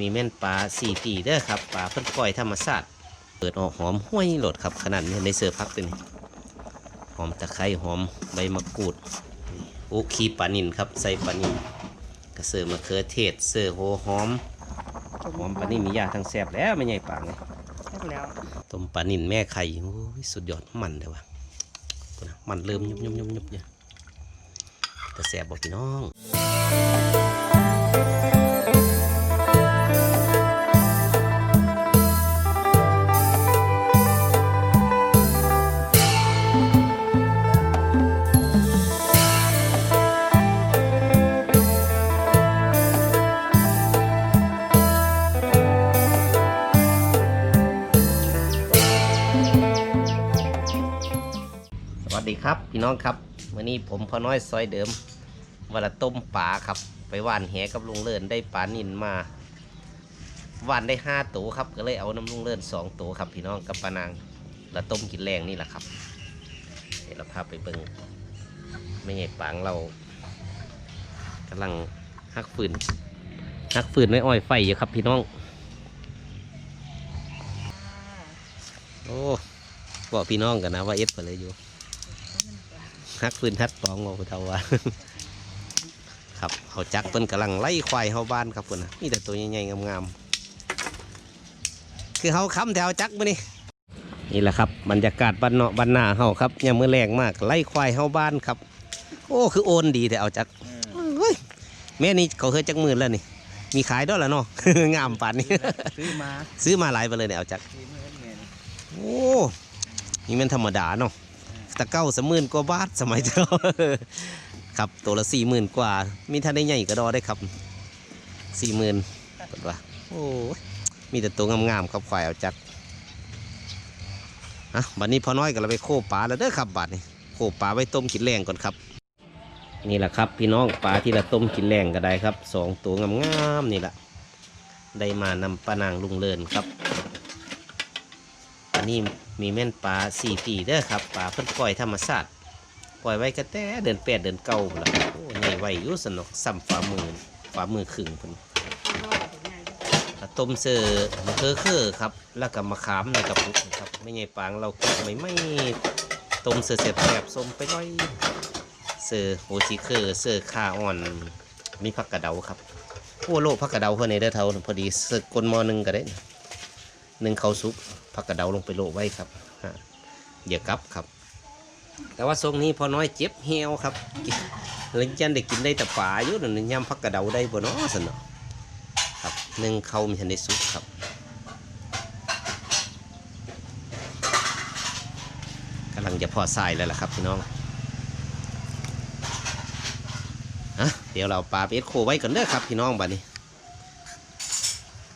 มีแม่นปลาสี่ปีเด้อครับปลาเพิ่นปล่อยธรรมชาติเปิดออกหอมห้วยโหลดครับขนาดนี้ในเสือพักตัวนี้หอมตะไคร้หอมใบมะกรูดอุคีปลานินครับใส่ปลานินกระเสือมะเขือเทศเสือโหหอมหอมปลานินมียาทั้งแซ่บแล้วไม่ใหญ่ปางเลยแซ่บแล้วต้มปลานินแม่ไข่โอ้ยสุดยอดมันเลยว่ะพูดนะมันเริ่มยุบยุบยุบยุบเนี่ยแต่แซ่บบอกพี่น้อง น้องครับวันนี้ผมพอน้อยซอยเดิมวันละต้มปลาครับ ไปว่านแหกับลุงเลินได้ปลานินมาว่านได้ห้าตัวครับ ก็เลยเอาน้ำลุงเลินสองตัวครับ พี่น้องกับปลานางละต้มกินแรงนี่แหละครับ เดี๋ยวเราพาไปเบิงไม่ใช่ปางเรากำลังฮักฟืนฮักฟืนไม่อ้อยไฟอยู่ครับพี่น้อง โอ้บอกพี่น้องกันนะว่าเอฟไปเลยอยู่ ฮักฟืนฮัดปองบอกเทาว่าครับเขาจักเปิ้นกำลังไล่ควายเข้าบ้านครับเพิ่นนะมีแต่ตัวใหญ่ๆงามๆคือเขาค้ำแถวจักมานี่นี่แหละครับบรรยากาศบ้านเนาะบ้านนาเฮาครับยามมื้อแรงมากไล่ควายเข้าบ้านครับ โอ้คือโอนดีแต่เอาจักเฮ้ยแม่นี่เขาเคยจักหมื่นแล้วนี่ มีขายด้วยแล้วเนาะงามปานนี้ซื้อมาซื้อมาหลายไปเลยเนี่ยเอาจักซื้อมาเฮ็ดไงนี่โอ้นี่มันธรรมดาเนาะ ตะเก้าสมื่นกว่าบาทสมัยเจ้าครับตัวละสี่หมื่นกว่า มีท่านได้ใหญ่ก็ดอได้ครับสี่หมื่นกว่าโอ้มีแต่ตัวงามๆครับควายเอาจัดอะบัดนี้พอน้อยก็เราไปโคปลาแล้วเด้อครับบัดนี้โคปลาไว้ต้มกินแรงก่อนครับ นี่แหละครับพี่น้องปลาที่เราต้มกินแรงก็ได้ครับสองตัวงามๆนี่แหละได้มานำปลานางลุงเลินครับอันนี้ มีแม่นปลาสี่ปีเด้อครับปลาเพิ่นปล่อยธรรมชาติปล่อยไว้ก็แต่เดือนแปดเดือนเก้าเละโอ้ใหญ่ไวยุสนกซ้ำฝ่ามือฝ่ามือครึ่งเพิ่นต้มเสือมะเขือเคือครับ แล้วก็มะขามในกระปุกนะครับไม่ใหญ่ปางเราเก็บไม่ไม่ต้มเสือเสียบแสบส้มไปด้อยเสือโฮชิเคอร์เสือขาอ่อนมีผักกระเดาครับโอ้โลกผักกระเดาเพื่อนในเด้อเท่าพอดีเสือกลมอหนึ่งก็ได้หนึ่งเขาซุป ผักกระเดาลงไปโรยไว้ครับฮะอย่ากลับครับ แต่ว่าทรงนี้พอน้อยเจ็บเหี่ยวครับกินเจันได้กินได้แต่ป่าอยู่นั่นยำผักกระเดาได้บ่เนาะสนอครับหนึ่งเขามีทันได้สุกครับกำลังจะพอทรายแล้วล่ะครับพี่น้องอะเดี๋ยวเราปลาปเอ็ดโคไว้ก่อนเด้อครับพี่น้องบัดนี้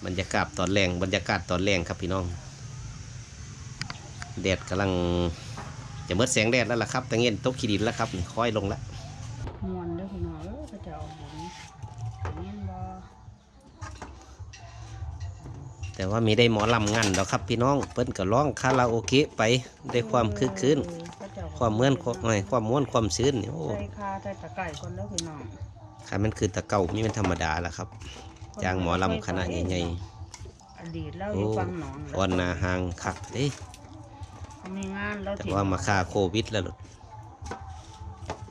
บรรยากาศตอนแรงบรรยากาศตอนแรงครับพี่น้อง แดดกำลังจะเมืดแสงแดดแล้วล่ะครับแต่เงี้ยตกขีดินแล้วครับนี่ค่อยลงแล้วมวนเด้อพี่น้องเอ้ยก็จะเอาหมุนเงี้ยบ่แต่ว่ามีได้หมอลำงันแล้วครับ พี่น้องเปิ้นก็ร้องคาราโอเกะไปได้ความคึกคืนก็จะความเมื่อนความไงความม้วนความชื้นนี่โอ้ใส่คาใส่ตะไคร้ก่อนเด้อพี่น้องค่ะมันคือตะเก่านี่มันธรรมดาแล้วครับจ้างหมอลำคณะใหญ่อดีตแล้วๆอโอ้ยู่ฟังหนองอ่อนนาหางคักเด้ เขามีงานแล้วแต่ที่ว่ามาค่าโควิดแล้วล่ะ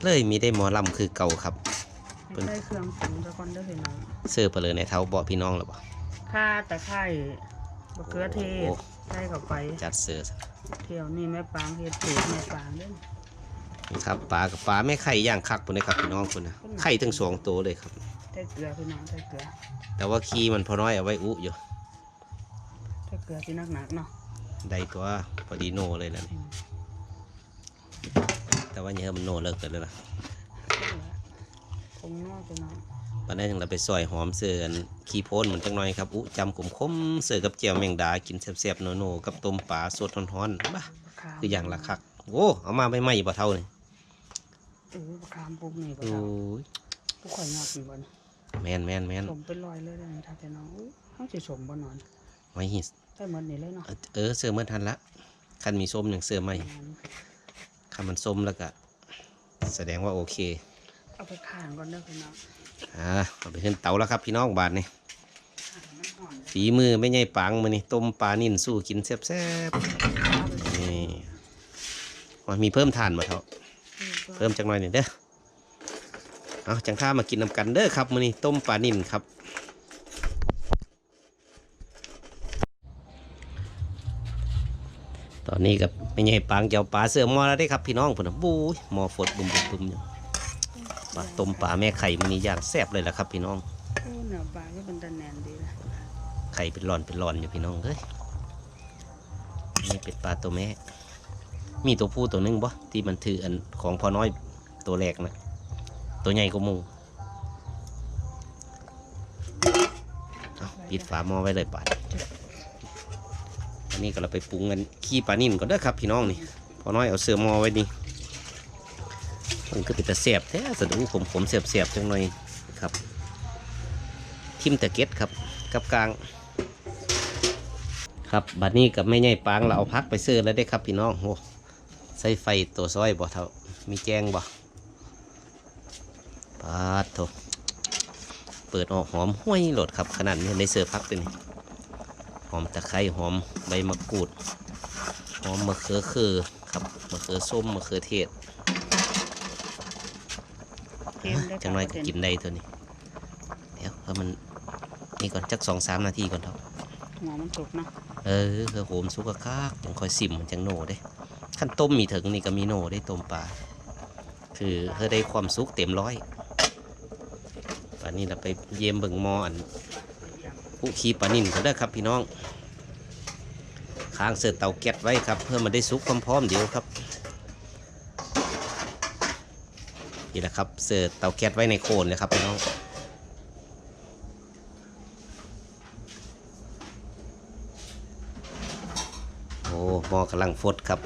เลยมีได้หมอลำคือเก่าครับใส่เครื่องปรุงซะก่อนเด้อพี่น้องเสื้อไปเลยในเท้าบอกพี่น้องหรือเปล่าข่าตะไคร้มะเขือเทศโอ้ใส่เข้าไปจัดเสื้อเที่ยวนี่แม่ปางเฮ็ดสูตรแม่ปางเด้อครับปลากับปลาไม่ไข่ย่างคักปุ่นเลยครับพี่น้องคุณนะไข่ทั้งสองตัวเลยครับ ใส่เกลือพี่น้องใส่เกลือแต่ว่าขี้มันพอน้อยเอาไว้อุอยู่ใส่เกลือที่หนักๆเนาะ ได้ตัวพอดีโนเลยแล้วนี่แต่ว่าเนี่ยมันโนเลิกกันแล้วล่ะคงนอกพี่น้องตอนนี้ยังเราไปซอยหอมเสืออันขี้โพนเหมือนจังหน่อยครับอุจำขมคมๆเสือกับเจียวแมงดากินแซ่บๆโนๆกับต้มปลาสดร้อนๆบ้าขามคืออย่างละคักโอ้เอามาไม่ไหม้บ่เท่านี่เออขามปุ๊บนี่บ่โอ้ทำยผู้ข่อยยอดนี่บ่นแมนแมนแมนสมเป็นรอยเลยเด้อถ้าแต่น้องอุ้ยเฮาสิสมบ่นอน ไว้หิ สได้หมดนี่เลยเนาะเออเสือเมื่อทันละคันมีส้มอย่างเสือไหมคันมันส้มแล้วก็แสดงว่าโอเค เอาไปข้างก่อนเด้อพี่น้องอ่าเอาไปขึ้นเตาแล้วครับพี่น้องบาทนี่ข้างมันหอ่อนฝีมือไม่ใหญ่ปังมือนี่ต้มปลานิ่นสู้กินแซ่บๆนี่ว่ามีเพิ่มทานมาเถอะเพิ่มจังหน่อยหนึ่งเด้อเอาจังข้ามากินนำกันเด้อครับมือนี้ต้มปลานิ่นครับ ตอนนี้กับไม่ใหญ่ปังเจ้าปลาเสือหมอแล้วได้ครับพี่น้องผมนะบู๊ยหมอฝดบุ่มบุ่มบุ่มอยู่ปลาต้มปลาแม่ไข่มือนี้ย่างแซ่บเลยล่ะครับ พี่น้องโอ้เนื้อปลาก็เป็นตะแนนดีนะไข่เป็นหลอนเป็นหลอนอยู่พี่น้องเฮ้ยนี่เป็ดปลาตัวแม่ มีตัวผู้ตัวหนึงบ่ที่มันถืออันของพอน้อยตัวแรกนะตัวใหญ่กว่าหมูเอาปิดฝาหม้อไว้เลยปาดอัน นี้ก็เราไปปรุงกันขี้ปลานิ่นก่อนเด้อครับพี่น้องนี่พอน้อยเอาเสื้อมอไว้นี่มันก็เป็นตะเสียบแท้สะดุผมผมเสียบเสียบจังหน่อยครับ ทิมตะเก็ดครับกับกลาง ครับบัดนี้กับไม่ใหญ่ปางเราเอาพักไปซื้อแล้วได้ครับพี่น้องโอ้ใส่ไฟตัวซอยบ่เท่ามีแจ้งบ่ปาดโถเปิดออกหอมห้วยโหลดครับขนาดนี้ในเสื้อพักเป็นนี่ หอมตะไคร้หอมใบมะกรูดหอมมะเขือคือครับมะเขือส้มมะเขือเทศเค็มได้จังไรก็กินได้เท่านี้ เดี๋ยวเพราะมันนี่ก่อนจักสองสามนาทีก่อนเถอะหัวมันสุกเนาะเออเพื่อโหมสุกคักๆยังคอยสิมมันจังโหนได้ขั้นต้มมีถึงนี่ก็มีโหนได้ต้มปลาคือเพื่อได้ความสุกเต็มร้อยป่านนี้เราไปเยี่ยมเบิ่งหมออัน ผู้ขี้ปลานิ่นก็ได้ครับพี่น้องค้างเสือเตาแก๊สไว้ครับ เพื่อมันได้สุกพร้อมๆเดียวครับนี่แหละครับเสือเตาแก๊สไว้ในโคนเลยครับพี่น้องโอ้หมอกำลังฟดครับ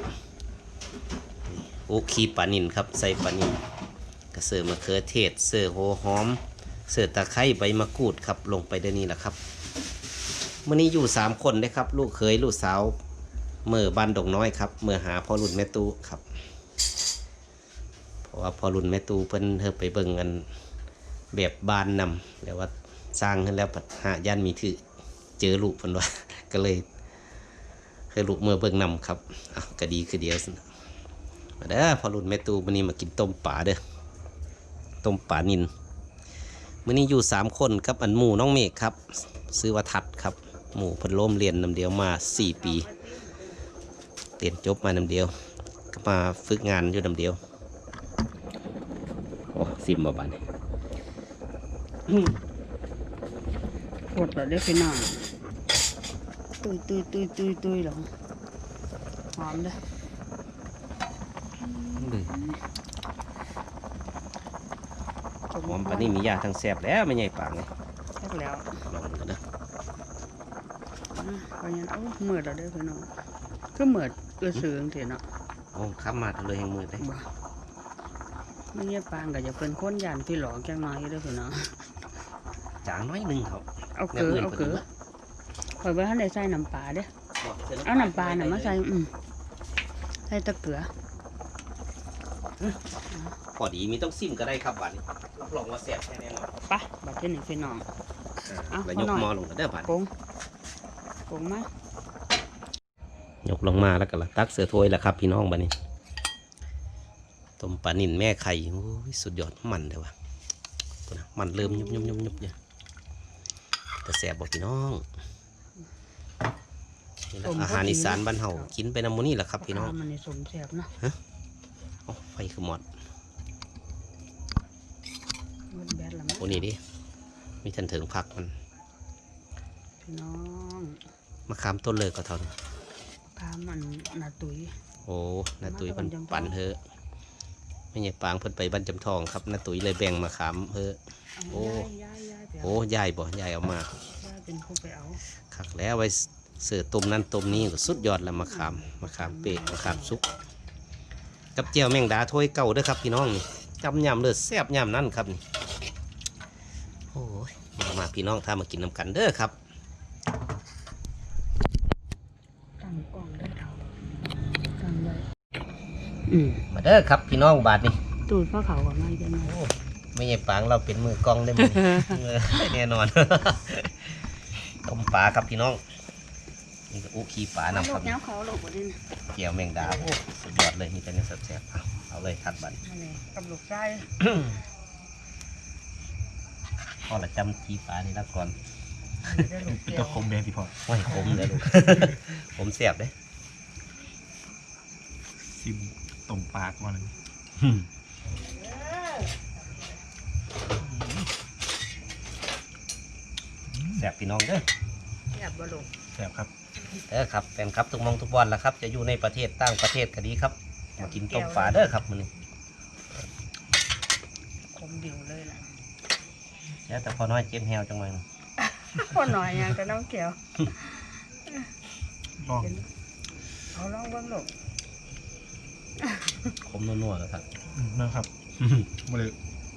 โอ้ขีปลานินครับใส่ปลานินกระเสือมะเขือเทศเสือโหหอม เสือตะไคร้ใบมะกรูดครับลงไปได้นี่แหละครับ มื่อนี้อยู่สามคนได้ครับ ลูกเคยลูกสาวเมื่อบ้านดงน้อยครับเมื่อหาพ่อรุ่นแม่ตูครับ เพราะว่าพ่อรุ่นแม่ตูเพิ่นเธอไปเบิ่งกันแบบบ้านนำแล้วว่าสร้างขึ้นแล้วปัดหาย่านมีถือเจอลูกเพิ่นว่า ก็เลยเคยลูกเมื่อเบิ่งนำครับอ้าวก็ดีคือเดียวสิมาเด้อพอรุ่นแม่ตูวันนี้มากินต้มป่าเด้อต้มป่านินมื้อนี้อยู่สามคนครับอันหมู่น้องเมฆครับ ซื้อว่าทัดครับ หมู่เพันล่มเรียนนำเดียวมาสี่ปีเรียนจบมานำเดียว ก็มาฝึกงานอยู่นำเดียวโอ้ซิมมาบานนี้ปวดแล้วได้อพี่น้องตุยตุยตุยตุยตุยเหรอหอมเด้อหอมปานนี้มียาทั้งแสบแล้วไม่ใหญ่ปางเลยแซ่บแล้วลองกันเด้ออะ เพราะงั้นเอ้ามืดแล้วเด้อพี่น้องก็มืดเอือซื้อจังซี่เนาะโอ้ข้ามมาเลยแห่งมือเลยบ่ไม่เงี้ยปานก็จะเป็นคนยานพี่หลอกจังน้อยอยู่เด้อพี่น้องจางน้อยหนึ่งครับเอาเกลือเอาเกลือข่อยบ่ทันได้ใส่น้ำปลาเด้อเอาน้ำปลาน่ะมาใส่อืมใส่แตะเกลือพอดีมีต้องซิมก็ได้ครับบัดนี้รับรองว่าแซ่บแค่แน่นอนไปบัดเที่นี่พี่น้อง เอาแล้วพอยกหน่อยหมอลงกันเด้อบัดปรุง ปรุงมายกลงมาแล้วก็ละตักเสือถ้วยแล้วครับ พี่น้องบัดนี้ต้มปลานิ่นแม่ไข่โอ้ยสุดยอดมันเลยวะตัวนะมันเริ่มยุบยุบยุบยุบเนี่ยแต่แซ่บบอกพี่น้องนี่แหละอาหารอีสานบ้านเฮากินไปน้ำหมูนี่แหละครับพี่น้องปลามันนี่สมแซ่บเนาะโอ้ไฟคือหมอดหมดแบดแล้วมั้งโอ้นี่ดิมีทันถึงพักมัน พี่น้อง มะขามต้นเลยก็เท่านั้นพามันนาตุย โอ้นาตุยมันมาจากบ้านจำทองปั่นเฮอะไม่ใช่ปางเพิ่นไปบ้านจำทองครับนาตุยเลยแบ่งมาขามเฮอะ โอ้ยายยายไปโอ้ยายบ่ยายเอามายายเป็นผู้ไปเอาคักแล้วไว้เสือต้มนั่นต้มนี้ก็สุดยอดแล้วมาขามมาขามเปะมาขามซุก กับเจียวแมงดาถ้วยเก่าเด้อครับพี่น้องนี่จำยำเลยแซ่บยำนั่นครับนี่โอ้ยมามาพี่น้องถ้ามากินน้ำกันเด้อครับ ตั้ง กล้องได้เท่าตั้งไว้อืมมาเด้อครับพี่น้องบาทนี่ตูดพ่อเขาก่อนมาจังไงโอ้ไม่ใช่ปางเราเป็นมือกล้องได้มั้ยเออแน่นอนต้มปลาครับพี่น้องนี่ก็อุขี้ปลานำคลูรับกเนี้ยเขาลูกบ่ได้นะเกี่ยวแมงดาโอ้สุดยอดเลยมีแต่เนื้อแซ่บๆเอาเอาเลยทัดบันนั่นแหละกับลูกไส้พ่อละจำขี้ปลานี่ละก่อนได้ลูกพี่ เกี่ยก็วคมแดงที่พอโอ้ยผมเลยลูกผมแซ่บเด้ซิมต้มปลาก่อนเลยแซ่บพี่น้องเด้อแบบบ่ลูกแซ่บครับเด้อครับแฟนครับทุกหมองทุกบอลละครับ จะอยู่ในประเทศต่างประเทศก็ดีครับ มากินต้มปลาเด้อครับมื้อนี้คมดิวเลยล่ะแล้วแต่พอน้อยเจ็บแฮวจังเลย พ่อหน่อยยังก็น้องเกี่ยวลองเอาลองเบิ่งลูกคมนัวๆแล้วครับอืมนะครับไม่ได้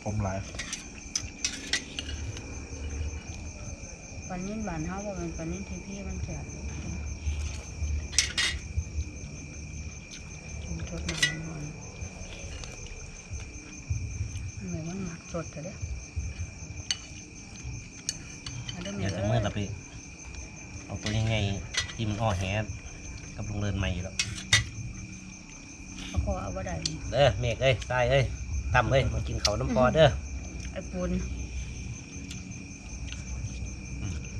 ผมหลายปลานิ่นบานเฮาบ่แม่นปลานิ่นที่พี่มันแซ่บกินทดน้ำมันหน่อยทำไมมันหมักสดแต่เด้ออันเด้อแม่เดี๋ยวจะเอ้เมื่อยเราไปเอาตัวยังไงที่มันอ้อแหกับลุงเลินใหม่อยู่แล้วเอาคอเอาบ่ได้นี่เด้อเมฆเอ้ยทรายเอ้ยตั้มเอ้ยมากินเขาวน้ำพอเด้อไอ้ปูน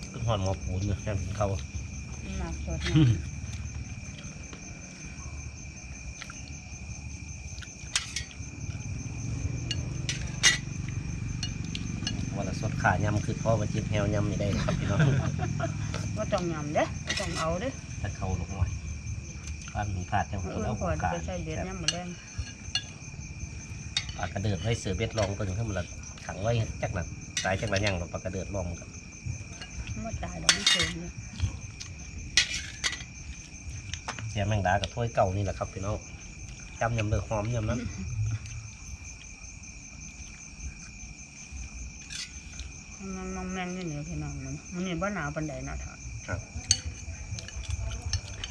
ขึ้นหอนหมอปูนอยู่แค่กินเขาวมันหมักสดนะวันละ สดขายำคือพ่อมาจิ้มแฮวยำไม่ได้ครับพี่น้องว่าต้องยำเด้บ่ต้องเอาเด้ถ้าเขาลงหน่อยบ้านหนึ่งพลาดจังเอคนอเอาก่อนกาไปใส่เบ็ดยำหมดแดงปลากระเดิดไว้เสือเบ็ดลองตัวหนึ่งให้มันละขังไว้จักหนักตายจักหนักยังหรอกปลากระเดิดลองครับมันตายดอกมันเค็มเนี่ยเสียแมงดากับถ้วยเก่านี่แหละครับพี่น้องจำยำเลือหอมยำนั้น มันมันแม่นอยู่นี่พี่น้องมันมันนี่บ่หนาวปานใดเนาะท่าครับ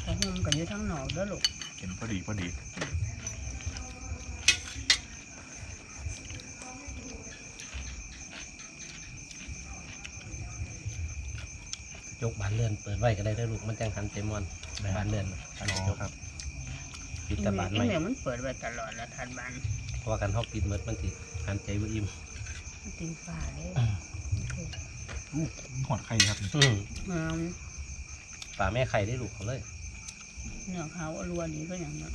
แต่ห่มก็อยู่ทั้งนอกเด้อลูกเห็นพอดีพอดียกบานเลื่อนเปิดไว้ก็ได้ได้อลูกมันจังหันเต็มวันบานเลื่อนอ๋อครับปิดอีแตะเมบานอีไม่เมลมันเปิดไว้ตลอดแล้วทันบานเพราะว่าการเขาปิดเมดมันติหันใจว่าอิ่มมันตีฟ้าเด้อู้ หอดไข่ครับอืมเมืองป่าแม่ไข่ได้ลูกเขาเลยเนื้อขาวอรัวดีก็อย่างนั้น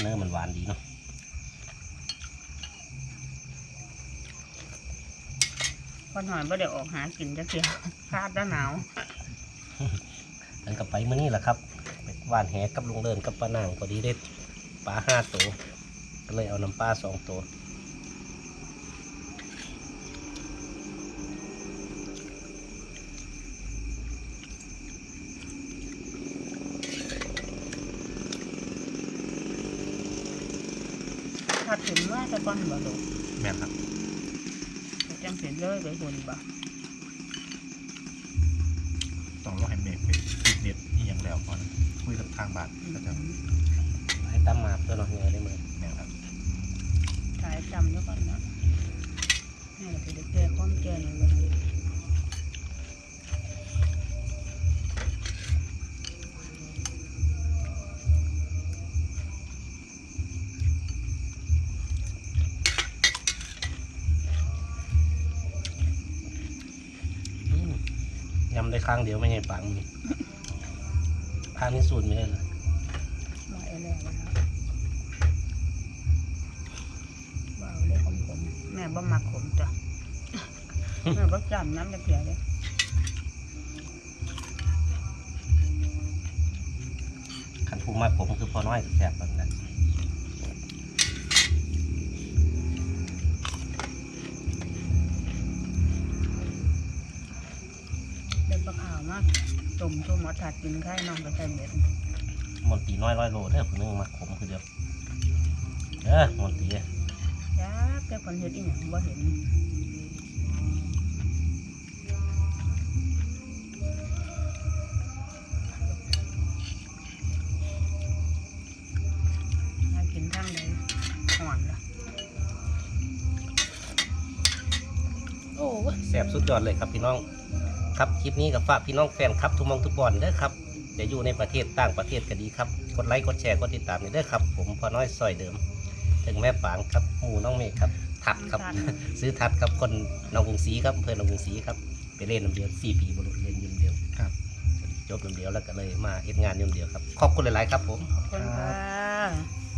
เนื้อมันหวานดีเนาะพอหน่อยบ่ได้ออกหากินจักเที่ยวคาดแล้วหนาวเดินกลับไปมื้อนี้แหละครับไปว่านแหกับลุงเดินกับป้านางพอดีได้ปลาห้าตัวก็เลยเอาน้ำปลาสองตัว ถ้าถึงเมื่อจะก้อนบ่ลูกแม่นครับจังสิเลยไปหุ่นบ่ต้องรอให้เมฆเป็นฟิตเนสนี่อย่างแล้วก่อนคุยกับทางบ้านก็จะให้ตั้มมาเพื่อเราเงยได้ไหมอแม่นครับถ่ายจำแล้วก่อนเนาะนี่ก็สิได้แก้ความแก่นี่เลย ยำได้ครั้งเดียวไม่ใช่ปังมีครั้งนี้สูตรไม่ได้เลยมาเอาแล้วนะบ่เอาเลยขมผมแม่บ่มักขมจ้ะแม่บ่จำน้ำจะเกลือเลยขันผูมากผมคือพอน้อยแสบแบบนั้ มาต้มต้มหมอถัดกินไข่น้องไปใส่เบ็ดมนตีน้อยร้อยโลเด้อผมนึงมาขมคือเดียวเด้อมนตีจ้าแกคนเฮ็ดอีหยังบ่เห็นกินทางไหนหอนละอ้แซ่บสุดยอดเลยครับพี่น้อง ครับคลิปนี้กับฝากพี่น้องแฟนครับทุกหมองทุกบอลเด้อครับจะอยู่ในประเทศต่างประเทศก็ดีครับ กดไลค์กดแชร์กดติดตามนี่เด้อครับ ผมพอน้อยซอยเดิม ถึงแม่ปางครับหมูน้องเมฆครับ ทัดครับ ซื้อทัดครับคนหนองกรุงศรีครับอำเภอหนองกรุงศรีครับไปเล่นน้ำเดียวสี่ปีบรุเรียนอยืมเดียวครับจบน้ำเดียวแล้วก็เลยมาเฮ็ดงานอยืมเดียวครับขอบคุณหลายๆครับ ผมขอบคุณค่ะ